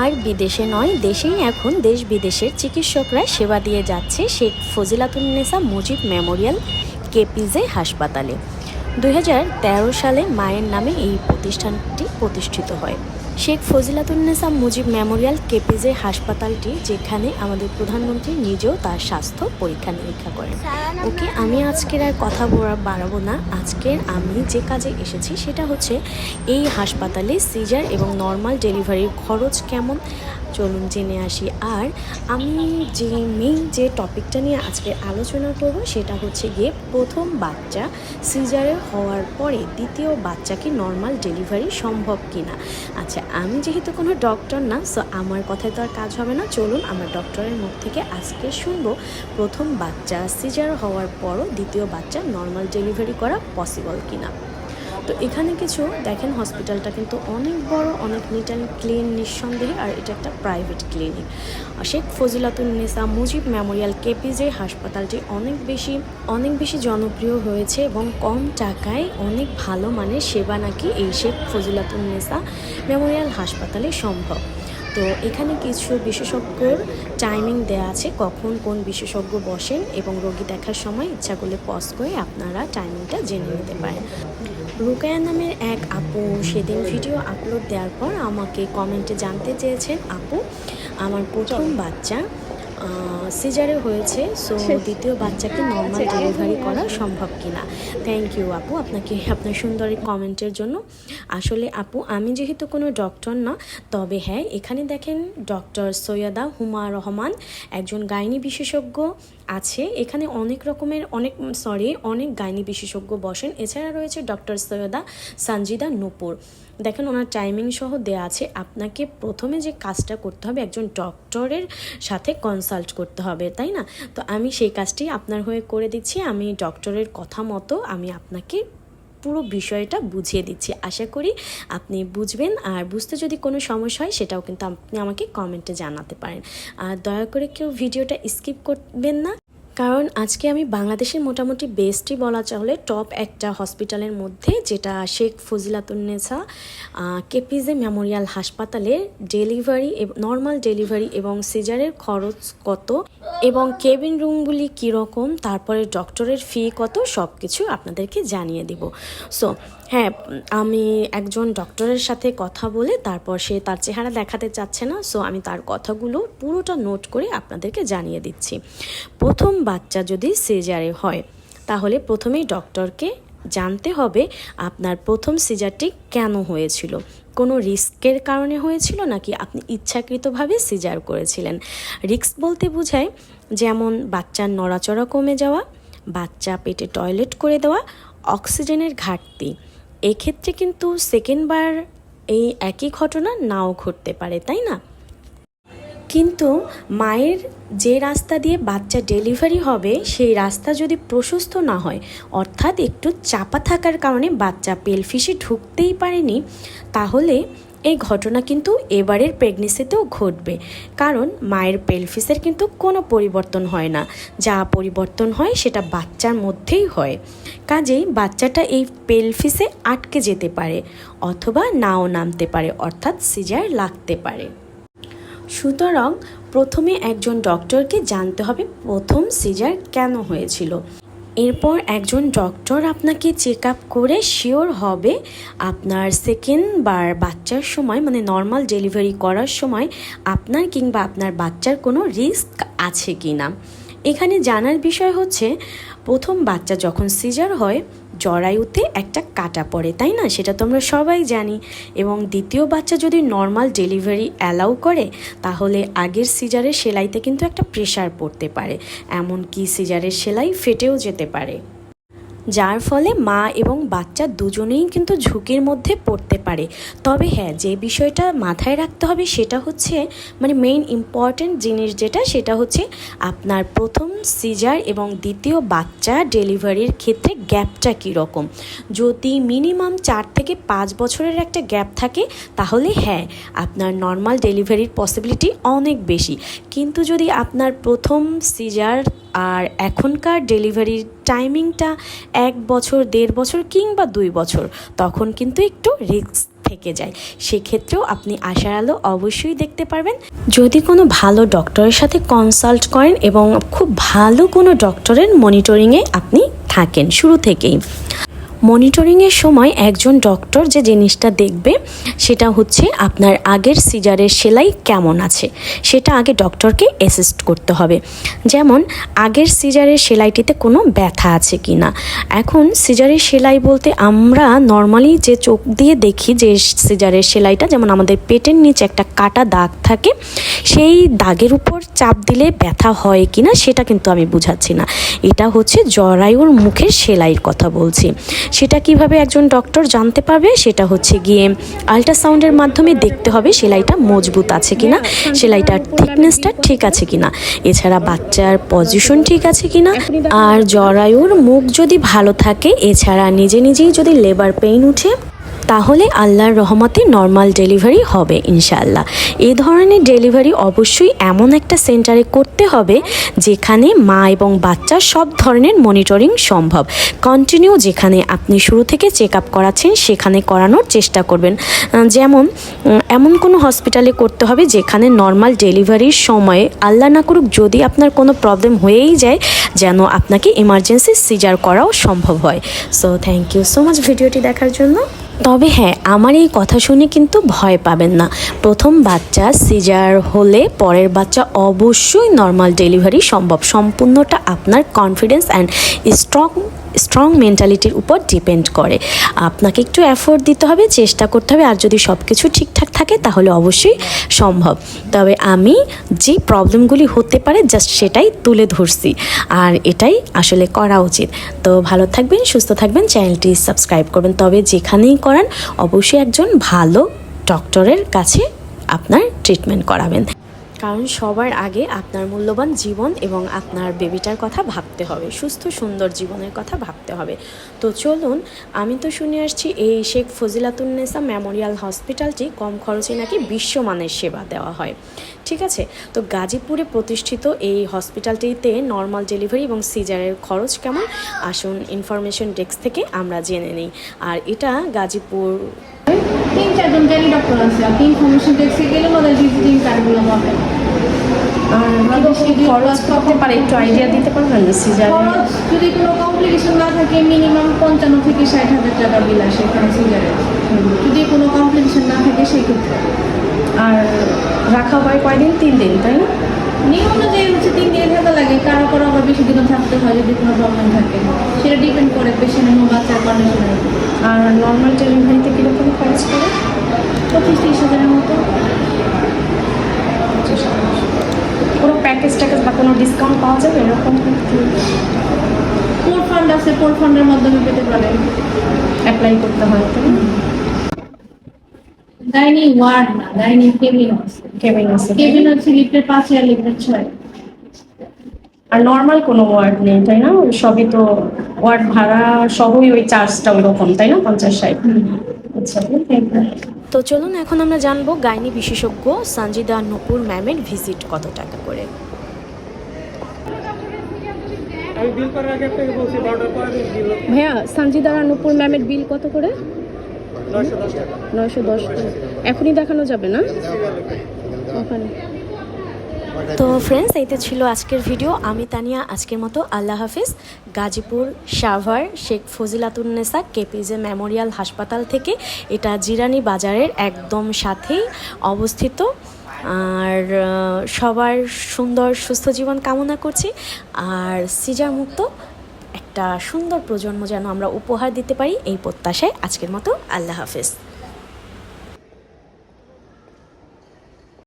আর বিদেশে নয়, দেশেই এখন দেশ বিদেশের চিকিৎসকরা সেবা দিয়ে যাচ্ছে শেখ ফজিলাতুন্নেসা মুজিব মেমোরিয়াল কেপিজে হাসপাতালে। দু হাজার তেরো সালে মায়ের নামে এই প্রতিষ্ঠানটি প্রতিষ্ঠিত হয়। শেখ ফজিলাতুন্নেসা মুজিব মেমোরিয়াল কেপিজে হাসপাতালটি, যেখানে আমাদের প্রধানমন্ত্রী নিজেও তার স্বাস্থ্য পরীক্ষা নিরীক্ষা করেন। ওকে, আমি আজকের আর কথা বাড়াবো না। আজকের আমি যে কাজে এসেছি, সেটা হচ্ছে এই হাসপাতালে সিজার এবং নর্মাল ডেলিভারির খরচ কেমন? চলুন জেনে আসি। আর আমি যে মেইন যে টপিকটা নিয়ে আজকে আলোচনা করব সেটা হচ্ছে গিয়ে প্রথম বাচ্চা সিজারে হওয়ার পরে দ্বিতীয় বাচ্চাকে নর্মাল ডেলিভারি সম্ভব কিনা? আচ্ছা আমি যেহেতু কোনো ডক্টর না সো আমার কথায় তো আর কাজ হবে না। চলুন আমার ডক্টরের মুখ থেকে আজকে শুনব প্রথম বাচ্চা সিজার হওয়ার পরও দ্বিতীয় বাচ্চা নর্মাল ডেলিভারি করা পসিবল কিনা। তো এখানে কিছু, দেখেন হসপিটালটা কিন্তু অনেক বড়, অনেক নিট অ্যান্ড ক্লিন নিঃসন্দেহে, আর এটা একটা private clinic Sheikh Fazilatunnesa Mujib memorial KPJ হাসপাতালটি অনেক বেশি অনেক বেশি জনপ্রিয় হয়েছে এবং কম টাকায় অনেক ভালো মানের সেবা নাকি এই শেখ ফজিলাতুন্নেসা মেমোরিয়াল হাসপাতালে সম্ভব। তো এখানে কিছু বিশেষজ্ঞর টাইমিং দেওয়া আছে, কখন কোন বিশেষজ্ঞ বসেন এবং রোগী দেখার সময় ইচ্ছা করলে পজ করে আপনারা টাইমিংটা জেনে নিতে পারেন। রুকায়া নামের এক আপু সেদিন ভিডিও আপলোড দেওয়ার পর আমাকে কমেন্টে জানতে চেয়েছেন, আপু, আমার প্রথম বাচ্চা। সিজারে হয়েছে সো দ্বিতীয় বাচ্চাকে নর্মাল ডেলিভারি করা সম্ভব কিনা? থ্যাংক ইউ আপু আপনাকে আপনার সুন্দর কমেন্টের জন্য। আসলে আপু আমি যেহেতু কোনো ডক্টর না তবে হ্যাঁ এখানে দেখেন ডক্টর সৈয়দা হুমা রহমান একজন গাইনি বিশেষজ্ঞ আছে। এখানে অনেক রকমের অনেক সরি অনেক গাইনি বিশেষজ্ঞ বসেন। এছাড়া রয়েছে ডক্টর সৈয়দা সঞ্জিদা নূপুর। দেখেন ওনার টাইমিং সহ দেয়া আছে, আপনাকে প্রথমে যে কাজটা করতে হবে একজন ডক্টরের সাথে কনসাল্ট করতে হবে, তাই না? তো আমি সেই কাজটি আপনার হয়ে করে দিচ্ছি, আমি ডক্টরের কথা মতো আমি আপনাকে পুরো বিষয়টা বুঝিয়ে দিচ্ছি। আশা করি আপনি বুঝবেন, আর বুঝতে যদি কোনো সমস্যা হয় সেটাও কিন্তু আপনি আমাকে কমেন্টে জানাতে পারেন। আর দয়া করে কেউ ভিডিওটা স্কিপ করবেন না। কারণ আজকে আমি বাংলাদেশের মোটামুটি বেস্টই বলা চলে টপ একটা হসপিটালের মধ্যে, যেটা শেখ ফজিলাতুন্নেসা কেপিজে মেমোরিয়াল হাসপাতালের ডেলিভারি নর্মাল ডেলিভারি এবং সিজারের খরচ কত এবং কেবিন রুমগুলি কীরকম, তারপরে ডক্টরের ফি কত সব কিছু আপনাদেরকে জানিয়ে দিব। সো হ্যাঁ আমি একজন ডক্টরের সাথে কথা বলে তারপর সে তার চেহারা দেখাতে চাচ্ছে না সো আমি তার কথাগুলো পুরোটা নোট করে আপনাদেরকে জানিয়ে দিচ্ছি। প্রথম বাচ্চা যদি সিজারে হয়, তাহলে প্রথমেই ডক্টরকে জানতে হবে আপনার প্রথম সিজারটি কেন হয়েছিল? কোনো রিস্কের কারণে হয়েছিল নাকি আপনি ইচ্ছাকৃতভাবে সিজার করেছিলেন? রিস্ক বলতে বোঝায় যেমন বাচ্চার নড়াচড়া কমে যাওয়া, বাচ্চা পেটে টয়লেট করে দেওয়া অক্সিজেনের ঘাটতি। এক্ষেত্রে কিন্তু সেকেন্ডবার এই একই ঘটনা নাও ঘটতে পারে, তাই না? কিন্তু মায়ের যে রাস্তা দিয়ে বাচ্চা ডেলিভারি হবে, সেই রাস্তা যদি প্রশস্ত না হয়, অর্থাৎ একটু চাপা থাকার কারণে বাচ্চা পেলফিসে ঢুকতেই পারেনি, তাহলে এই ঘটনা কিন্তু এবারের প্রেগনেন্সিতেও ঘটবে। কারণ মায়ের পেলফিসের কিন্তু কোনো পরিবর্তন হয় না। যা পরিবর্তন হয় সেটা বাচ্চার মধ্যেই হয়। কাজেই বাচ্চাটা এই পেলফিসে আটকে যেতে পারে অথবা নাও নামতে পারে, অর্থাৎ সিজার লাগতে পারে। সুতরাং প্রথমে একজন ডক্টরকে জানতে হবে প্রথম সিজার কেন হয়েছিল। এরপর একজন ডক্টর আপনাকে চেক আপ করে শিওর হবে। আপনার সেকেন্ড বার বাচ্চার সময় মানে নর্মাল ডেলিভারি করার সময় আপনার কিংবা আপনার বাচ্চার কোনো রিস্ক আছে কি না এখানে জানার বিষয় হচ্ছে, প্রথম বাচ্চা যখন সিজার হয় জরায়ুতে একটা কাটা পড়ে, তাই না? সেটা তো আমরা সবাই জানি। এবং দ্বিতীয় বাচ্চা যদি নর্মাল ডেলিভারি অ্যালাউ করে, তাহলে আগের সিজারের সেলাইতে কিন্তু একটা প্রেশার পড়তে পারে। এমনকি সিজারের সেলাই ফেটেও যেতে পারে। যার ফলে মা এবং বাচ্চা দুজনেই কিন্তু ঝুঁকির মধ্যে পড়তে পারে। তবে হ্যাঁ যে বিষয়টা মাথায় রাখতে হবে সেটা হচ্ছে মানে মেইন ইম্পর্ট্যান্ট জিনিস যেটা, সেটা হচ্ছে আপনার প্রথম সিজার এবং দ্বিতীয় বাচ্চা ডেলিভারির ক্ষেত্রে গ্যাপটা কীরকম। যদি মিনিমাম চার থেকে পাঁচ বছরের একটা গ্যাপ থাকে, তাহলে হ্যাঁ আপনার নর্মাল ডেলিভারির পসিবিলিটি অনেক বেশি। কিন্তু যদি আপনার প্রথম সিজার আর এখনকার ডেলিভারির টাইমিংটা এক বছর, দেড় বছর কিংবা দুই বছর, তখন কিন্তু একটু রিস্ক থেকে যায়। সেক্ষেত্রেও আপনি আশার আলো অবশ্যই দেখতে পারবেন। যদি কোনো ভালো ডক্টরের সাথে কনসাল্ট করেন এবং খুব ভালো কোনো ডক্টরের মনিটরিংয়ে আপনি থাকেন, শুরু থেকেই। মনিটরিংয়ের সময় একজন ডক্টর যে জিনিসটা দেখবে, সেটা হচ্ছে আপনার আগের সিজারের সেলাই কেমন আছে, সেটা আগে ডক্টরকে অ্যাসিস্ট করতে হবে। যেমন, আগের সিজারের সেলাইটিতে কোনো ব্যথা আছে কি না? এখন সিজারের সেলাই বলতে আমরা নর্মালি যে চোখ দিয়ে দেখি যে সিজারের সেলাইটা, যেমন আমাদের পেটের নিচে একটা কাটা দাগ থাকে, সেই দাগের উপর চাপ দিলে ব্যথা হয় কি না, সেটা কিন্তু আমি বুঝাচ্ছি না। এটা হচ্ছে জরায়ুর মুখের সেলাইয়ের কথা বলছি। সেটা কীভাবে একজন ডক্টর জানতে পারবে সেটা হচ্ছে গিয়ে আল্ট্রাসাউন্ডের মাধ্যমে দেখতে হবে সেলাইটা মজবুত আছে কিনা সেলাইটার থিকনেসটা ঠিক আছে কিনা। এছাড়া বাচ্চার পজিশন ঠিক আছে কিনা, আর জরায়ুর মুখ যদি ভালো থাকে, এছাড়া নিজে নিজেই যদি লেবার পেইন উঠে তাহলে আল্লাহর রহমতে নর্মাল ডেলিভারি হবে, ইনশাআল্লাহ। এ ধরনের ডেলিভারি অবশ্যই এমন একটা সেন্টারে করতে হবে, যেখানে মা এবং বাচ্চা সব ধরনের মনিটরিং সম্ভব। কন্টিনিউ যেখানে আপনি শুরু থেকে চেক আপ করাচ্ছেন, সেখানে করানোর চেষ্টা করবেন। যেমন এমন কোনো হসপিটালে করতে হবে, যেখানে নর্মাল ডেলিভারির সময়ে আল্লাহ না করুক যদি আপনার কোনো প্রবলেম হয়েই যায়, যেন আপনাকে ইমার্জেন্সি সিজার করাও সম্ভব হয়। So thank you so much ভিডিওটি দেখার জন্য। তবে হ্যাঁ আমার এই কথা শুনে কিন্তু ভয় পাবেন না। প্রথম বাচ্চা সিজার হলে পরের বাচ্চা অবশ্যই নর্মাল ডেলিভারি সম্ভব। সম্পূর্ণটা আপনার কনফিডেন্স অ্যান্ড স্ট্রং স্ট্রং মেন্টালিটির উপর ডিপেন্ড করে। আপনাকে একটু এফোর্ট দিতে হবে, চেষ্টা করতে হবে, আর যদি সব কিছু ঠিকঠাক থাকে, তাহলে অবশ্যই সম্ভব। তবে আমি যে প্রবলেমগুলি হতে পারে জাস্ট সেটাই তুলে ধরছি। আর এটাই আসলে করা উচিত। তো ভালো থাকবেন, সুস্থ থাকবেন, চ্যানেলটি সাবস্ক্রাইব করবেন। তবে যেখানেই করান, অবশ্যই একজন ভালো ডক্টরের কাছে আপনার ট্রিটমেন্ট করাবেন। কারণ সবার আগে আপনার মূল্যবান জীবন এবং আপনার বেবিটার কথা ভাবতে হবে, সুস্থ, সুন্দর জীবনের কথা ভাবতে হবে। তো চলুন, আমি তো শুনে আসছি এই শেখ ফজিলাতুন্নেসা মেমোরিয়াল হসপিটালটি কম খরচে নাকি বিশ্বমানের সেবা দেওয়া হয়। ঠিক আছে? তো গাজীপুরে প্রতিষ্ঠিত এই হসপিটালটিতে নর্মাল ডেলিভারি এবং সিজারের খরচ কেমন? আসুন ইনফরমেশন ডেস্ক থেকে আমরা জেনে নিই। আর এটা গাজীপুর তিন চারজন ডক্টর আছে। আপনি ইনফরমেশন ডেস্কে গেলে ওদের ভিজিটিং কার্ডগুলো পাবেন আর খরচ কত পারে একটু আইডিয়া দিতে পারবেন সিজার খরচ যদি কোনো কমপ্লিকেশন না থাকে মিনিমাম পঞ্চান্ন থেকে ষাট হাজার টাকা বিল আসে এখানে সিজারে যদি কোনো কমপ্লিকেশন না থাকে সেই ক্ষেত্রে। আর রাখা হয় কয়দিন? তিন দিন তাই না? নিয়ম অনুযায়ী হচ্ছে তিন দিন থাকা লাগে। কারও কারও আবার বেশি দিনও থাকতে হয় যদি কোনো প্রবলেম থাকে। সেটা ডিপেন্ড করে পেশেন্ট এবং বাচ্চার কন্ডিশনের আর নর্মাল ডেলিভারিতে কীরকম খরচ করে পঁচিশ তিরিশ হাজারের মতো। কোনো প্যাকেজ ট্যাকেজ বা কোনো ডিসকাউন্ট পাওয়া যাবে এরকম? পোর ফান্ড আছে পোর ফান্ডের মাধ্যমে পেতে পারেন অ্যাপ্লাই করতে হয়। তাই না গাইনি ওয়ার্ড না গাইনি কেবিন আছে। কেবিন আছে। কেবিন হচ্ছে লিফটের পাঁচে আর লিফটের ছয়। আর নর্মাল কোনো ওয়ার্ড নেই তাই না? সবই তো ওয়ার্ড ভাড়া সবই ওই চার্জটা ওই রকম তাই না? পঞ্চাশ ষাট। আচ্ছা থ্যাংক ইউ তো চলুন এখন আমরা জানব গাইনি বিশেষজ্ঞ সঞ্জিদা নুপুর ম্যামের ভিজিট কত টাকা করে। আমি বিল করার আগে আপনাকে বলছি বারোটার পরে আমি বিল ভাইয়া সঞ্জিদা নুপুর ম্যামের বিল কত করে? নয়শো দশ টাকা। দশ এখনই দেখানো যাবে না? ওখানে। তো ফ্রেন্ডস এইটা ছিল আজকের ভিডিও আমি তানিয়া আজকের মতো আল্লাহ হাফিজ। গাজীপুর সাভার শেখ ফজিলাতুন্নেসা কেপিজে মেমোরিয়াল হাসপাতাল থেকে এটা জিরানি বাজারের একদম সাথেই অবস্থিত। আর সবার সুন্দর সুস্থ জীবন কামনা করছি। আর সিজার মুক্ত একটা সুন্দর প্রজন্ম যেন আমরা উপহার দিতে পারি এই প্রত্যাশায় আজকের মতো আল্লাহ হাফিজ।